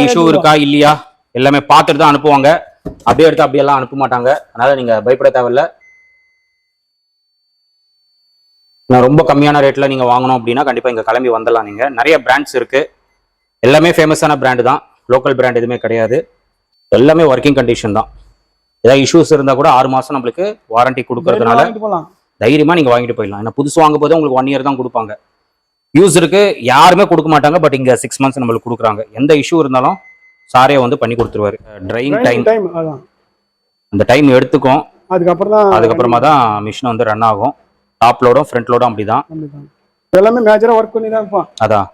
இஷ்யூ இருக்கா இல்லையா? எல்லாமே பார்த்துட்டு தான் அனுப்புவாங்க. அப்படியே எடுத்து அப்படியெல்லாம் அனுப்ப மாட்டாங்க. அதனால நீங்க பயப்பட தேவையில்ல. நான் ரொம்ப கம்மியான ரேட்ல நீங்க வாங்கணும் அப்படின்னா கண்டிப்பா இங்க கிளம்பி வந்துடலாம் நீங்க. நிறைய பிராண்ட்ஸ் இருக்கு. எல்லாமே ஃபேமஸான பிராண்டு தான். லோக்கல் பிராண்ட் எதுவுமே கிடையாது. எல்லாமே ஒர்க்கிங் கண்டிஷன் தான். ஏதாவது இஷ்யூஸ் இருந்தா கூட ஆறு மாசம் நம்மளுக்கு வாரண்டி கொடுக்கறதுனால தைரியமா நீங்க வாங்கிட்டு போயிடலாம். ஏன்னா புதுசு வாங்கும் போதே உங்களுக்கு ஒன் இயர் தான் கொடுப்பாங்க. யூஸருக்கு யாருமே கொடுக்க மாட்டாங்க. பட் இங்க சிக்ஸ் மந்த்ஸ் நம்மளுக்கு கொடுக்குறாங்க. எந்த இஷ்யூ இருந்தாலும் சாரே வந்து பண்ணி கொடுத்துருவாரு. ட்ரைங் டைம் டைம் அதான். அந்த டைம் எடுத்துக்கும். அதுக்கப்புறம் தான் அதுக்கப்புறமா தான் மிஷின் வந்து ரன் ஆகும். டாப் லோடும் ஃப்ரண்ட் லோடும் அப்படிதான். எல்லாமே மேஜரா ஒர்க் பண்ணி தான் இருப்பான் அதான்.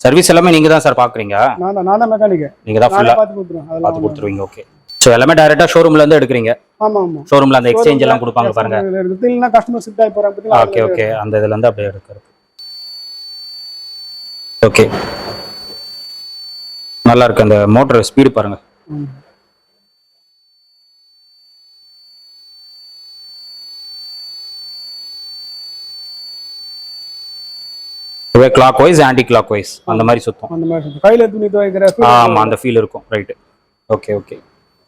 சர்வீஸ் எல்லாமே நீங்க தான் சார் பாக்குறீங்க? நான் நான் தான் மெக்கானிக் நீங்க தான் நானே ஃபுல்லா பார்த்து கொடுத்துருவேன். பார்த்து கொடுத்துருவீங்க ஓகே ஸோ எல்லாமே டைரக்டா ஷோரூம்ல இருந்து எடுக்கிறீங்க? ஆமா ஆமா. ஷோரூம்ல அந்த எக்ஸ்சேஞ்ச் எல்லாம் கொடுப்பாங்க பாருங்க. இல்லைன்னா கஸ்டமர் சிட் ஆகி போறாங்க. ஓகே ஓகே அந்த இதுல இருந்து அப்படியே எடுக்கிறது. ஓகே நல்லா இருக்கு. அந்த மோட்டர் ஸ்பீடு பாருங்க. ம். Clock wise anti clock wise அந்த மாதிரி சுத்தம். அந்த மாதிரி சொல்றேன். கையில துணி துவைக்கிற ஆமா அந்த ஃபீல் இருக்கும். ரைட் ஓகே ஓகே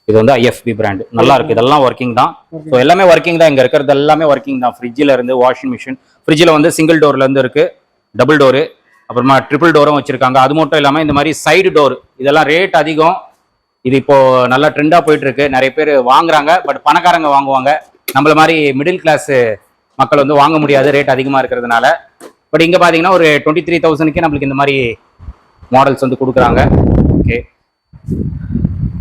இது வந்து ஐஎஃப்பி பிராண்ட் நல்லா இருக்கு. இதெல்லாம் ஒர்க்கிங் தான். ஸோ எல்லாமே ஒர்க்கிங் தான். இங்க இருக்கிறது எல்லாமே ஒர்க்கிங் தான். ஃப்ரிட்ஜில் இருந்து வாஷிங் மிஷின் ஃப்ரிட்ஜில் வந்து சிங்கிள் டோர்ல இருந்து இருக்கு. டபுள் டோரு அப்புறமா ட்ரிபிள் டோரும் வச்சுருக்காங்க. அது மட்டும் இல்லாமல் இந்த மாதிரி சைடு டோர் இதெல்லாம் ரேட் அதிகம். இது இப்போது நல்லா ட்ரெண்டாக போயிட்டுருக்கு. நிறைய பேர் வாங்குறாங்க. பட் பணக்காரங்க வாங்குவாங்க. நம்மள மாதிரி மிடில் கிளாஸ் மக்கள் வந்து வாங்க முடியாது. ரேட் அதிகமாக இருக்கிறதுனால. பட் இங்கே பார்த்தீங்கன்னா ஒரு டுவெண்ட்டி த்ரீ தௌசண்ட்க்கே நம்மளுக்கு இந்த மாதிரி மாடல்ஸ் வந்து கொடுக்குறாங்க. ஓகே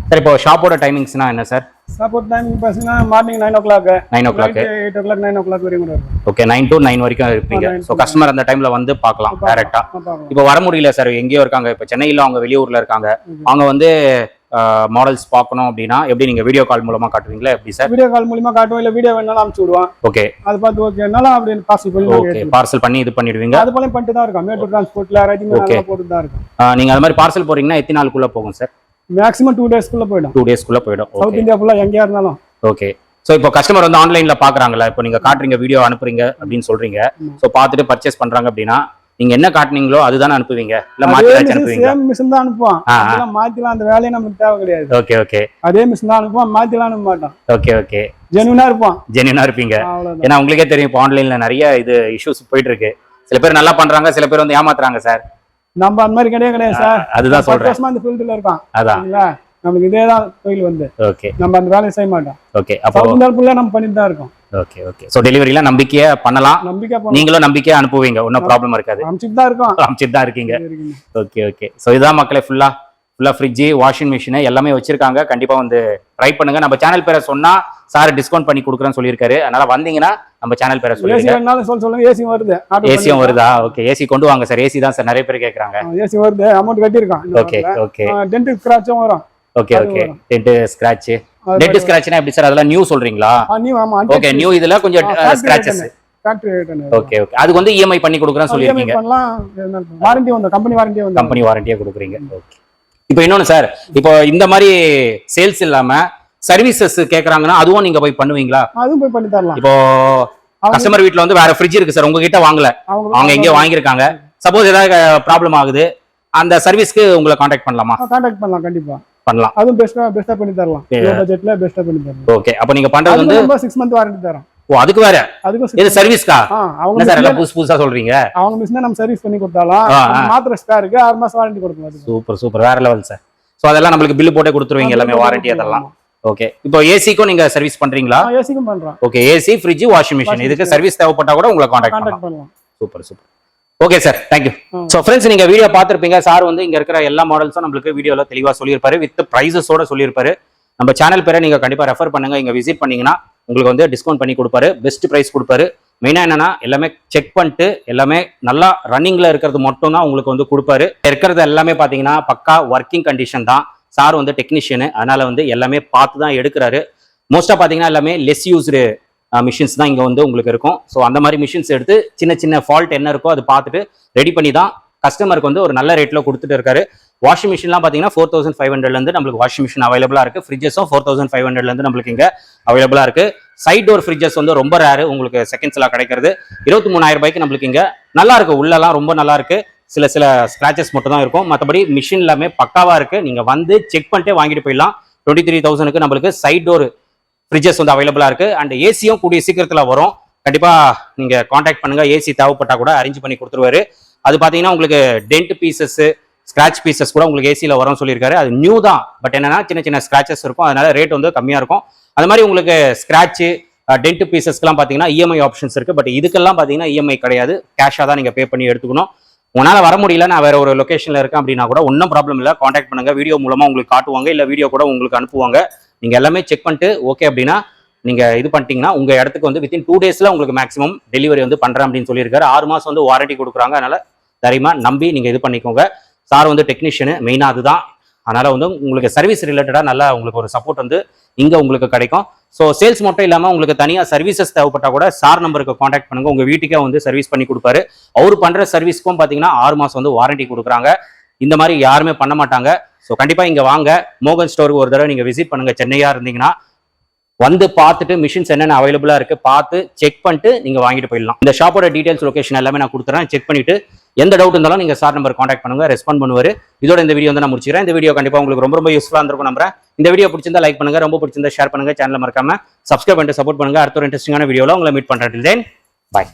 சார் இப்போ ஷாப்போட டைமிங்ஸ்னா என்ன சார் சப்போர்ட் டைம் பார்த்தீங்கன்னா morning nine o'clock nine o'clock eight o'clock nine o'clock வரைக்கும் ஓகே நைன் டு நைன் வரைக்கும் இருப்பீங்க. ஸோ கஸ்டமர் அந்த டைம்ல வந்து பார்க்கலாம் டேரக்டா. இப்போ வர முடியல சார் எங்கேயோ இருக்காங்க. இப்போ சென்னையில் அவங்க வெளியூர்ல இருக்காங்க. அவங்க வந்து மாடல்ஸ் பார்க்கணும் அப்படின்னா எப்படி நீங்க வீடியோ கால் மூலமா காட்டுவீங்களா? எப்படி சார் வீடியோ கால் மூலியமா காட்டுவோம். இல்ல வீடியோ வேணாலும் அனுப்பிச்சு விடுவான் ஓகே அது பார்த்து ஓகேனாலும் அப்படின்னு பாசிபிள் பண்ணி ஓகே. பார்சல் பண்ணி இது பண்ணிடுவீங்க? அது போல பண்ணிட்டு தான் இருக்கோம் மேட்டூர் டிரான்ஸ்போர்ட்ல ரைட்டிங். போட்டு தான் இருக்கோம். நீங்க அது மாதிரி பார்சல் போறீங்கன்னா எத்தனை நாளுக்குள்ள போகும் சார் மேக்ஸிமம் டூ டேஸ்க்குள்ள போயிடும். டூ டேஸ்க்குள்ள போயிடும். சவுத் இந்தியா ஃபுல்லா எங்கேயா இருந்தாலும். ஓகே ஸோ இப்போ கஸ்டமர் வந்து ஆன்லைன்ல பாக்குறாங்கல்ல இப்போ நீங்க காட்டுறீங்க வீடியோ அனுப்புறீங்க அப்படின்னு சொல்றீங்க. ஸோ பார்த்துட்டு பர்ச்சேஸ் பண்றாங்க அப்படின்னா நீங்க என்ன காட்டுனீங்களோ அதுதானே அனுப்புவீங்க. இல்ல மாத்தி அனுப்புவீங்க மிஷின் தான் ஆ. அதெல்லாம் மாத்திலாம் அந்த வேலையை நமக்கு தேவை கிடையாது. ஓகே ஓகே அதே மிஷின் தான் அனுப்புவான் மாத்திலாம் அனுப்ப மாட்டான். ஓகே ஓகே ஜெனுவனா இருப்பான். ஜென்யூனா இருப்பீங்க. ஏன்னா உங்களுக்கே தெரியும் இப்போ ஆன்லைன்ல நிறைய இது இஷ்யூஸ் போயிட்டு இருக்கு. சில பேர் நல்லா பண்றாங்க சில பேர் வந்து ஏமாத்துறாங்க சார். நம்ம அந்த மாதிரி கிடையாது கிடையாது சார் அதுதான் சொல்றேன். இந்த ஃபீல்டுல இருக்கான். அதான். நமக்கு இதே தான் தொழில் வந்து. ஓகே. நம்ம அந்த வேலையை செய்ய மாட்டோம். ஓகே அப்போ ஃபுல்லா நம்ம பண்ணிட்டு தான் இருக்கோம். Okay okay. ஸோ டெலிவரிலாம் நம்பிக்கையா பண்ணலாம். நம்பிக்கை நீங்களும் நம்பிக்கையா அனுப்புவீங்க. ஒன்றும் ப்ராப்ளம் இருக்காது. அனுப்பிச்சுட்டு தான் இருக்கோம். அமைச்சிட்டு தான் இருக்கீங்க. இருக்குங்க. Okay okay. ஸோ இதுதான் மக்களே ஃபுல்லா ஃபுல்லா ஃப்ரிட்ஜு வாஷிங் மிஷின் எல்லாமே வச்சிருக்காங்க. கண்டிப்பா வந்து ட்ரை பண்ணுங்க. நம்ம சேனல் பேரை சொன்னா சார் டிஸ்கவுண்ட் பண்ணி கொடுக்குறேன்னு சொல்லியிருக்காரு. அதனால வந்தீங்கன்னா நம்ம சேனல் பேரை வேணாலும் சொல்ல சொல்லுங்க. ஏசி வருது. ஏசியும் வருதா? ஓகே ஏசி கொண்டு வாங்க சார் ஏசி தான் சார் நிறைய பேர் கேட்குறாங்க ஏசி வருது. அமௌண்ட் கட்டியிருக்கான். ஓகே ஓகே டென்ட் ஸ்கிராச்சும் வரும். Okay okay. Dent scratch dent ஸ்கிராட்ச்னா எப்படி சார் அதெல்லாம் நியூ சொல்றீங்களா? ஓகே நியூ இதுல கொஞ்சம் ஸ்கிராச்சஸ் ஓகே ஓகே அதுக்கு வந்து இஎம்ஐ பண்ணி கொடுக்குறேன்னு சொல்லியிருக்கீங்க. பண்ணலாம். வாரண்டி வந்து கம்பெனி வாரண்டி வந்து கம்பெனி வாரண்டியா கொடுக்குறீங்க. ஓகே இப்போ இன்னொன்னு சார் இப்போ இந்த மாதிரி சேல்ஸ் இல்லாம சர்வீசஸ் கேக்குறாங்கன்னா அதுவும் நீங்க போய் பண்ணுவீங்களா? அதுவும் போய் பண்ணி தரலாம். இப்போ கஸ்டமர் வீட்ல வந்து வேற ஃப்ரிட்ஜ் இருக்கு சார் உங்ககிட்ட வாங்கல. அவங்க எங்கேயோ வாங்கியிருக்காங்க. சப்போஸ் ஏதாவது ப்ராப்ளம் ஆகுது அந்த சர்வீஸ்க்கு உங்களை காண்டாக்ட் பண்ணலாமா? கான்டாக்ட் பண்ணலாம் கண்டிப்பா. பண்ணலாம். அதுவும் பெஸ்டா பெஸ்டா பண்ணி தரலாம். பட்ஜெட்ல பெஸ்டா பண்ணி தரலாம். ஓகே அப்போ நீங்க பண்றது வந்து நம்ம சிக்ஸ் மந்த் வாரண்டி தரோம். ஓ அதுக்கு வேற? அதுக்கும் six இது சர்வீஸ்க்கா அவங்க சார் எல்லாம் புதுசு புதுசா சொல்றீங்க? அவங்க மிஷினை நம்ம சர்வீஸ் பண்ணி கொடுத்தாலும். மாத்திரை ஸ்பேருக்கு ஆறு மாசம் வாரண்டி கொடுக்கலாம் அதுக்கு. Super super. வேற லெவல் சார் ஸோ அதெல்லாம் நம்மளுக்கு பில்லு போட்டே கொடுத்துருவீங்க எல்லாமே வாரண்டி அதெல்லாம். ஓகே இப்போ ஏசிக்கும் நீங்க சர்வீஸ் பண்றீங்களா? ஏசிக்கும் பண்றோம். Okay AC fridge washing machine இதுக்கு. சர்வீஸ் தேவைப்பட்டா கூட உங்களை காண்டாக்ட் பண்ணலாம். Super super. Okay sir thank you. So friends நீங்க வீடியோ பார்த்துருப்பீங்க. சார் வந்து இங்க இருக்கிற எல்லா மாடல்ஸும் நம்மளுக்கு வீடியோல தெளிவா சொல்லியிருப்பாரு வித் ப்ரைஸஸோட சொல்லியிருப்பாரு. நம்ம சேனல் பேரை நீங்க கண்டிப்பா ரெஃபர் பண்ணுங்க. இங்க விசிட் பண்ணீங்கன்னா உங்களுக்கு வந்து டிஸ்கவுண்ட் பண்ணி கொடுப்பாரு. பெஸ்ட் ப்ரைஸ் கொடுப்பாரு. மெயினாக என்னன்னா எல்லாமே செக் பண்ணிட்டு எல்லாமே நல்லா ரன்னிங்கில் இருக்கிறது மட்டும் தான் உங்களுக்கு வந்து கொடுப்பாரு. இருக்கிறது எல்லாமே பார்த்தீங்கன்னா பக்கா ஒர்க்கிங் கண்டிஷன் தான். சார் வந்து டெக்னீஷியனு அதனால வந்து எல்லாமே பார்த்து தான் எடுக்கிறாரு மோஸ்ட்டாக பார்த்தீங்கன்னா எல்லாமே லெஸ் யூஸ்டு மிஷின்ஸ் தான் இங்கே வந்து உங்களுக்கு இருக்கும். ஸோ அந்த மாதிரி மிஷின்ஸ் எடுத்து சின்ன சின்ன ஃபால்ட் என்ன இருக்கோ அதை பார்த்துட்டு ரெடி பண்ணி தான் கஸ்டமருக்கு வந்து ஒரு நல்ல ரேட்டில் கொடுத்துட்டு இருக்காரு. வாஷிங் மிஷின்லாம் பார்த்தீங்கன்னா ஃபோர் தௌசண்ட் ஃபைவ் ஹண்ட்ரட்லேருந்து நம்மளுக்கு வாஷிங் மிஷின் அவைலபிளாக இருக்குது ஃப்ரிட்ஜஸும் ஃபோர் தௌசண்ட் ஃபைவ் ஹண்ட்ரட்லேருந்து நம்மளுக்கு இங்கே அவைலபிளாக இருக்குது சைட் டோர் ஃப்ரிட்ஜஸ் வந்து ரொம்ப ரேரு உங்களுக்கு செகண்ட்ஸ்லாம் கிடைக்கிறது. இருபத்தி மூணாயிரம் ரூபாய்க்கு நம்மளுக்கு இங்கே நல்லா இருக்கு. உள்ளலாம் ரொம்ப நல்லா இருக்கு. சில சில ஸ்க்ராச்சஸ் மட்டும் தான் இருக்கும். மற்றபடி மிஷின் எல்லாமே பக்காவாக இருக்கு. நீங்கள் வந்து செக் பண்ணிட்டே வாங்கிட்டு போயிடலாம். டுவெண்ட்டி த்ரீ தௌசண்ட்க்கு நம்மளுக்கு சைட் டோர் ஃப்ரிட்ஜஸ் வந்து அவைலபிளாக இருக்கு. அண்ட் ஏசியும் கூடிய சீக்கிரத்தில் வரும். கண்டிப்பாக நீங்கள் காண்டாக்ட் பண்ணுங்க. ஏசி தேவைப்பட்டா கூட அரேஞ்ச் பண்ணி கொடுத்துருவாரு. அது பார்த்தீங்கன்னா உங்களுக்கு டென்ட் பீசஸ் ஸ்க்ராட்ச் பீசஸ் கூட உங்களுக்கு ஏசியில் வரும்னு சொல்லியிருக்காரு. அது நியூ தான். பட் என்னன்னா சின்ன சின்ன ஸ்க்ராச்சஸ் இருக்கும். அதனால ரேட் வந்து கம்மியாக இருக்கும். அது மாதிரி உங்களுக்கு ஸ்க்ராட்ச் டென்ட் பீசஸ்க்குலாம் பார்த்தீங்கன்னா இஎம்ஐ ஆப்ஷன்ஸ் இருக்குது பட் இதுக்கெல்லாம் பார்த்தீங்கன்னா இஎம்ஐ கிடையாது. கேஷாக தான் நீங்கள் பே பண்ணி எடுத்துக்கணும். உங்களால் வர முடியல நான் வேற ஒரு லொகேஷனில் இருக்கேன் அப்படின்னா கூட ஒன்றும் ப்ராப்ளம் இல்லை. காண்டாக்ட் பண்ணுங்க. வீடியோ மூலமாக உங்களுக்கு காட்டுவாங்க. இல்லை வீடியோ கூட உங்களுக்கு அனுப்புவாங்க. நீங்கள் எல்லாமே செக் பண்ணிட்டு ஓகே அப்படின்னா நீங்க இது பண்ணிட்டீங்கன்னா உங்க இடத்துக்கு வந்து வித்தின் டூ டேஸ்ல உங்களுக்கு மேக்ஸிமம் டெலிவரி வந்து பண்றேன் அப்படின்னு சொல்லியிருக்காரு. ஆறு மாசம் வந்து வாரண்டி கொடுக்குறாங்க. அதனால தைரியமா நம்பி நீங்க இது பண்ணிக்கோங்க. சார் வந்து டெக்னீஷியனு மெயினாக அதுதான். அதனால் வந்து உங்களுக்கு சர்வீஸ் ரிலேட்டடாக நல்லா உங்களுக்கு ஒரு சப்போர்ட் வந்து இங்கே உங்களுக்கு கிடைக்கும். ஸோ சேல்ஸ் மட்டும் இல்லாமல் உங்களுக்கு தனியாக சர்வீசஸ் தேவைப்பட்டால் கூட சார் நம்பருக்கு காண்டாக்ட் பண்ணுங்க. உங்கள் வீட்டுக்கே வந்து சர்வீஸ் பண்ணி கொடுப்பாரு. அவர் பண்ணுற சர்வீஸ்க்கும் பார்த்தீங்கன்னா ஆறு மாதம் வந்து வாரண்டி கொடுக்குறாங்க. இந்த மாதிரி யாருமே பண்ண மாட்டாங்க. ஸோ கண்டிப்பாக இங்கே வாங்க. மோகன் ஸ்டோருக்கு ஒரு தடவை நீங்கள் விசிட் பண்ணுங்கள் சென்னையாக இருந்தீங்கன்னா வந்து பார்த்துட்டு மிஷின்ஸ் என்னென்ன அவைலபிளாக இருக்கு பார்த்து செக் பண்ணிட்டு நீங்கள் வாங்கிட்டு போயிடலாம். இந்த ஷாப்போட டீடைல்ஸ் லொகேஷன் எல்லாமே நான் கொடுத்துறேன். செக் பண்ணிட்டு எந்த டவுட் இருந்தாலும் நீங்கள் சார் நம்பர் காண்டாக்ட் பண்ணுங்க ரெஸ்பாண்ட் பண்ணுவார். இதோட இந்த வீடியோ வந்து நான் முடிச்சிக்கிறேன். இந்த வீடியோ கண்டிப்பாக உங்களுக்கு ரொம்ப ரொம்ப யூஸ்ஃபுல்லாக இருந்திருக்கும் நம்புறேன். இந்த வீடியோ பிடிச்சிருந்தா லைக் பண்ணுங்க ரொம்ப பிடிச்சிருந்தா ஷேர் பண்ணுங்க சேனல் மறக்காம சப்ஸ்கிரைப் பண்ணிட்டு சப்போர்ட் பண்ணுங்க. அடுத்த ஒரு இன்ட்ரெஸ்டிங்கான வீடியோவில் உங்களை மீட் பண்ணுறேன் தென் பாய்